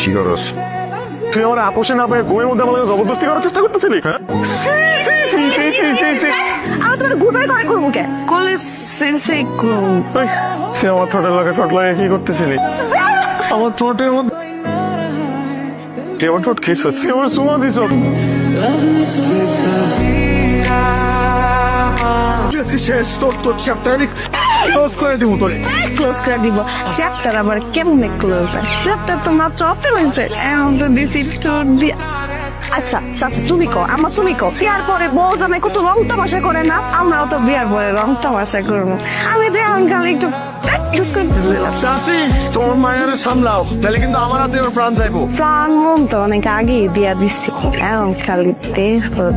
কি করস? তুই আমার আপোষে না পেয়ে ঘুমের মধ্যে আমাকে জবরদস্তি করার চেষ্টা করতেছিলি? হ্যাঁ। আমি তোমার ঘুমের করব কে? কলে সেন্সে তুই আমার ঠোঁটের লাগে ঠোঁট লাগে কি করতেছিলি? আমার ঠোঁটের মধ্যে তুই আমার ঠোঁট খেয়েছিস? তুই আমার চুমা দিছ শেষ। তোর তোর চ্যাপ্টার ক্লোজ করে দিব তোরে। ক্লোজ করে দিব। চ্যাপ্টার আবার কেমনে ক্লোজ হয়? চ্যাপ্টার তো মাত্র ওপেন হয়েছে। এখন তো দিছি তোর দিয়া। আচ্ছা আচ্ছা তুমি কো আমার তুমি কো বিয়ার পরে বউ জামাই কত রং তামাশা করে না? আমরাও তো বিয়ার পরে রং তামাশা করব। আমি তো এখন খালি একটু চাচি তোমার মায়ের সামলাও তাহলে কিন্তু আমার হাতে ওর প্রাণ যাইবো। প্রাণ মন তো অনেক আগেই দিয়া দিচ্ছি এখন খালি দেহ তোর।